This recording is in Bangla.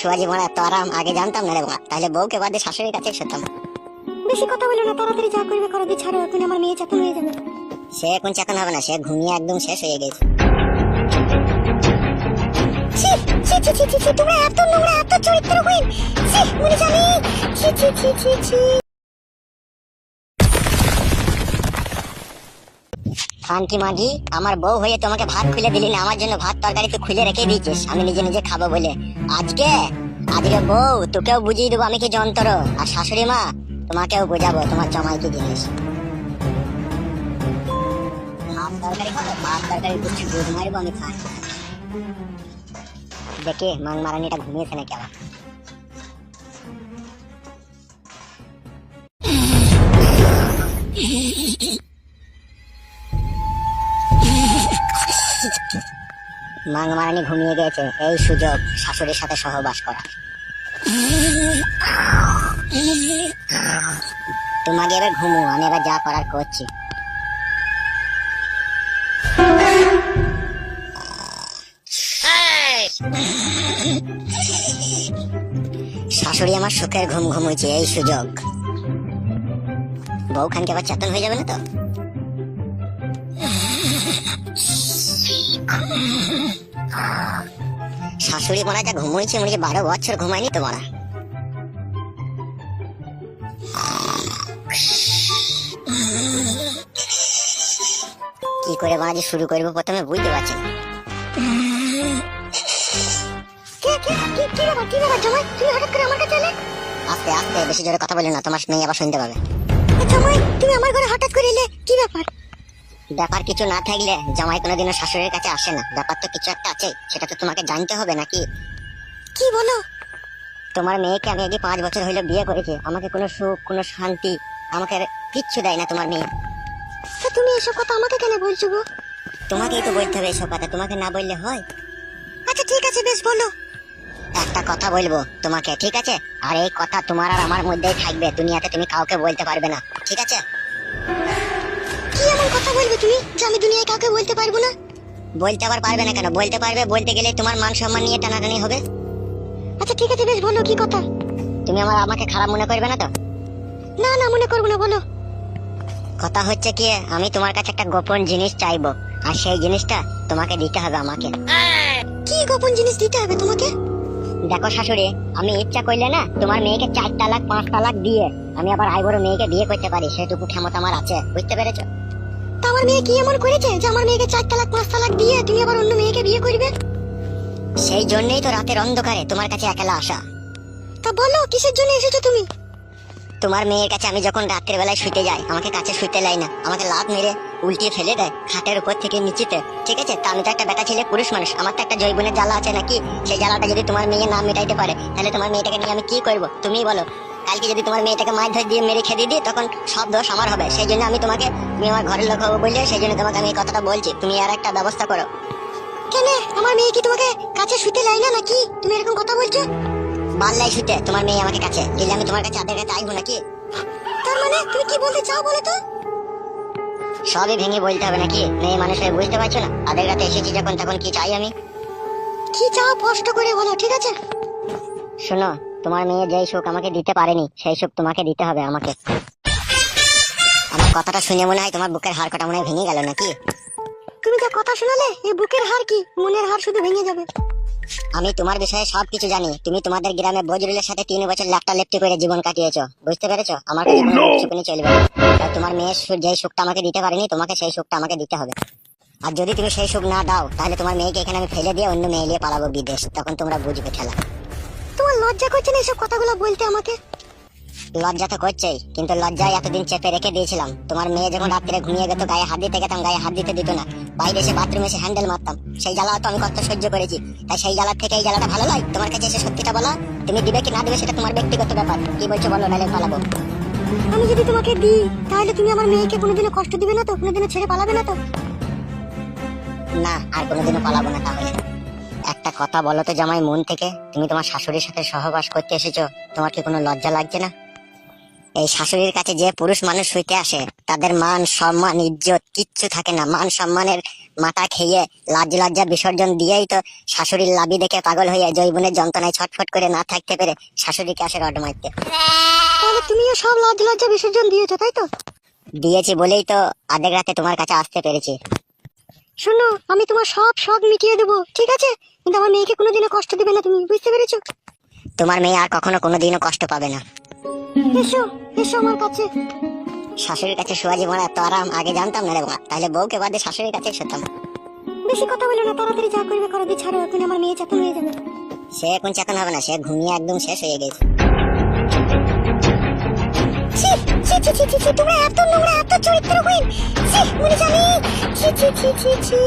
শিবাজি মারা এত আরাম আগে জানতাম না রে মা তাহলে বউকে বাদে শাশুড়ির কাছে শুতাম বেশি কথা বলো না তাড়াতাড়ি যা করবে করো দিয়ে ছাড়ো এখন আমার মেয়ে হয়ে যাবে। সে এখন চেতন হবে না সে ঘুমিয়ে একদম শেষ হয়ে গেছে। ছি ছি ছি ছি ছি ছি তোমরা এত নোংরা এত চরিত্রহীন। ছি মনে জানি ছি ছি ছি ছি ছি। ফানকি মাগি, আমার বউ হয়ে তোমাকে ভাত খুলে দিলি না, আমার জন্য ভাত তরকারি তুই খুলে রেখে দিয়েছিস, আমি নিজে নিজে খাব বলে। আজকে? আজকে বউ, তোকেও বুঝিয়ে দেবো আমি কি যন্ত্র। আর শাশুড়ি মা, তোমাকেও বোঝাবো তোমার জমাই কি জিনিস। দেখে মাং মারানিটা ঘুমিয়েছে নাকি আবার? মাং মারানি ঘুমিয়ে গেছে। এই সুযোগ শাশুড়ির সাথে সহবাস করা তোমাকে এবার ঘুমো, আমি এবার যা করার করছি। শাশুড়ি আমার সুখের ঘুম ঘুমুইছে, এই সুযোগ। বউখানকে আবার চেতন হয়ে যাবে না তো? শাশুড়ি মারা যা ঘুমোইছে মনে হচ্ছে বারো বছর ঘুমায়নি তো মারা। কি করে বাজি শুরু করব প্রথমে বুঝতে পারছি না। আস্তে আস্তে বেশি জোরে কথা বলি না তোমার মেয়ে আবার শুনতে পাবে। তুমি আমার ঘরে হঠাৎ করে এলে কি ব্যাপার? ব্যাপার কিছু না থাকলে জামাই কোনোদিনও শাশুড়ির কাছে আসে না। ব্যাপার তো কিছু একটা আছে সেটা তো তোমাকে জানতে হবে নাকি? কি বলো? তোমার মেয়েকে আমি আগে পাঁচ বছর হইল বিয়ে করেছি আমাকে কোনো সুখ কোনো শান্তি আমাকে আর কিচ্ছু দেয় না তোমার মেয়ে। তা তুমি এসব কথা আমাকে কেন বলছো গো? তোমাকেই তো বলতে হবে এসব কথা তোমাকে না বললে হয়? আচ্ছা ঠিক আছে বেশ বলো। একটা কথা বলব তোমাকে ঠিক আছে? আর এই কথা তোমার আর আমার মধ্যেই থাকবে দুনিয়াতে তুমি কাউকে বলতে পারবে না ঠিক আছে? কথা বলবে তুমি? যে আমি দুনিয়ায় কাউকে বলতে পারব না? বলতে আবার পারবে না কেন? বলতে পারবে বলতে গেলে তোমার মান সম্মান নিয়ে টানাটানি হবে। আচ্ছা ঠিক আছে বেশ বলো কি কথা? তুমি আমার আমাকে খারাপ মনে করবে না তো? না না মনে করব না বলো। কথা হচ্ছে কি আমি তোমার কাছে একটা গোপন জিনিস চাইব। আর সেই জিনিসটা তোমাকে দিতে হবে আমাকে। কি গোপন জিনিস দিতে হবে তোমাকে? দেখো শাশুড়ি আমি ইচ্ছা করলে না তোমার মেয়েকে চার তালাক পাঁচ তালাক দিয়ে আমি আবার আই বড় মেয়েকে বিয়ে করতে পারি। সেটুকু ক্ষমতা আমার আছে বুঝতে পেরেছ? তা আমার মেয়ে কি এমন করেছে যে আমার মেয়েকে চার তালাক পাঁচ তালাক দিয়ে তুমি আবার অন্য মেয়েকে বিয়ে করবে? সেই জন্যই তো রাতের অন্ধকারে তোমার কাছে একেলা আসা। তা বলো কিসের জন্য এসেছ তুমি? তোমার মেয়ের কাছে আমি যখন রাত্রের বেলায় শুতে যাই আমাকে কাছে শুতে লাই না আমাকে লাত মেরে উল্টিয়ে ফেলে দেয় খাটের উপর থেকে নিচেতে। ঠিক আছে তা আমি তো একটা বেটা ছেলে পুরুষ মানুষ আমার তো একটা জৈবনের জ্বালা আছে নাকি? সেই জ্বালাটা যদি তোমার মেয়ে না মেটাইতে পারে তাহলে তোমার মেয়েটাকে নিয়ে আমি কি করব? তুমিই বলো। কালকে যদি তোমার মেয়েটাকে মাছ ধরে দিয়ে মেরে খেয়ে দিই তখন সব দোষ আমার হবে। সেই জন্য আমি তোমাকে তুমি আমার ঘরের লোক হব বললে সেই জন্য তোমাকে আমি এই কথাটা বলছি। তুমি আর একটা ব্যবস্থা করো। কেন? আমার মেয়ে কি তোমাকে কাছে শুতে লাই না নাকি? তুমি এরকম কথা বলছো? বাল্লাই শুতে তোমার মেয়ে আমাকে কাছে। দিলে আমি তোমার কাছে আদের কাছে আইবো নাকি? তার মানে তুমি কি বলতে চাও বলো তো? সবই ভেঙে বলতে হবে নাকি? মেয়ে মানুষ হয়ে বুঝতে পারছ না? তাদের কাছে এসেছি যখন তখন কি চাই আমি? কি চাও স্পষ্ট করে বলো ঠিক আছে? শোনো তোমার মেয়ে যেই সুখ আমাকে দিতে পারেনি সেই সুখ তোমাকে দিতে হবে আমাকে। আমার কথাটা শুনে মনে হয় তোমার বুকের হাড় কটা মনে হয় ভেঙে গেল নাকি? তুমি যা কথা শোনালে এই বুকের হার কি? মনের হার শুধু ভেঙে যাবে। আমি তোমার বিষয়ে সব কিছু জানি। তুমি তোমাদের গ্রামে বজরুলের সাথে তিন বছর লেপটা লেপটি করে জীবন কাটিয়েছো। বুঝতে পেরেছ? আমার কাছে কোনো সুখনি চলবে আর তোমার মেয়ের যেই সুখটা আমাকে দিতে পারেনি তোমাকে সেই সুখটা আমাকে দিতে হবে। আর যদি তুমি সেই সুখ না দাও তাহলে তোমার মেয়েকে এখানে আমি ফেলে দিয়ে অন্য মেয়ে নিয়ে পালাবো বিদেশ। তখন তোমরা বুঝবে খেলা লজ্জা করছে না এসব কথাগুলো বলতে আমাকে? লজ্জা তো করছেই কিন্তু লজ্জায় এতদিন চেপে রেখে দিয়েছিলাম। তোমার মেয়ে যখন রাত্রে ঘুমিয়ে গেত গায়ে হাত দিতে গেতাম গায়ে হাত দিতে দিত না। বাইরে এসে বাথরুমে এসে হ্যান্ডেল মারতাম। সেই জ্বালা তো আমি কত সহ্য করেছি। তাই সেই জ্বালার থেকে এই জ্বালাটা ভালো লাগে তোমার কাছে এসে সত্যিটা বলা। তুমি দিবে কি না দিবে সেটা তোমার ব্যক্তিগত ব্যাপার। কি বলছো বলো নাহলে পালাবো। আমি যদি তোমাকে দিই তাহলে তুমি আমার মেয়েকে কোনোদিনও কষ্ট দিবে না তো? কোনোদিনও ছেড়ে পালাবে না তো? না আর কোনোদিনও পালাবো না তাহলে। একটা কথা বলো তো জামাই মন থেকে। তুমি তোমার শাশুড়ির সাথে সহবাস করতে এসেছ তোমার কি কোনো লজ্জা লাগছে না? এই শাশুড়ির কাছে যে পুরুষ মানুষ হইতে আসে তাদের মান সম্মান ইজ্জত কিচ্ছু থাকে না। মান সম্মানের মাথা খেয়ে লাজ লজ্জা বিসর্জন দিয়েই তো শাশুড়ির লাভি দেখে পাগল হয়ে জৈবনের যন্ত্রণায় ছটফট করে না থাকতে পেরে শাশুড়িকে আসে রড মারতে। তাহলে তুমিও সব লাজ লজ্জা বিসর্জন দিয়েছ তাই তো? দিয়েছি বলেই তো আধেক রাতে তোমার কাছে আসতে পেরেছি। শোনো আমি তোমার সব শখ মিটিয়ে দেবো ঠিক আছে? কিন্তু আমার মেয়েকে কোনোদিনও কষ্ট দেবে না তুমি বুঝতে পেরেছ? তোমার মেয়ে আর কখনো কোনোদিনও কষ্ট পাবে না। এসো এসো আমার কাছে। শাশুড়ির কাছে শোয়া জীবন এত আরাম আগে জানতাম না রে বাবা। তাহলে বউকে বাদে শাশুড়ির কাছে শুতাম বেশি কথা বলো না তাড়াতাড়ি যা করবে করো দিয়ে ছাড়ো এখন আমার মেয়ে চেতন হয়ে যাবে। সে এখন চেতন হবে না সে ঘুমিয়ে একদম শেষ হয়ে গেছে। ছি ছি ছি ছি তোমরা এত নোংরা, এত চরিত্রহীন। ছি মনে জানি ছি ছি ছি ছি।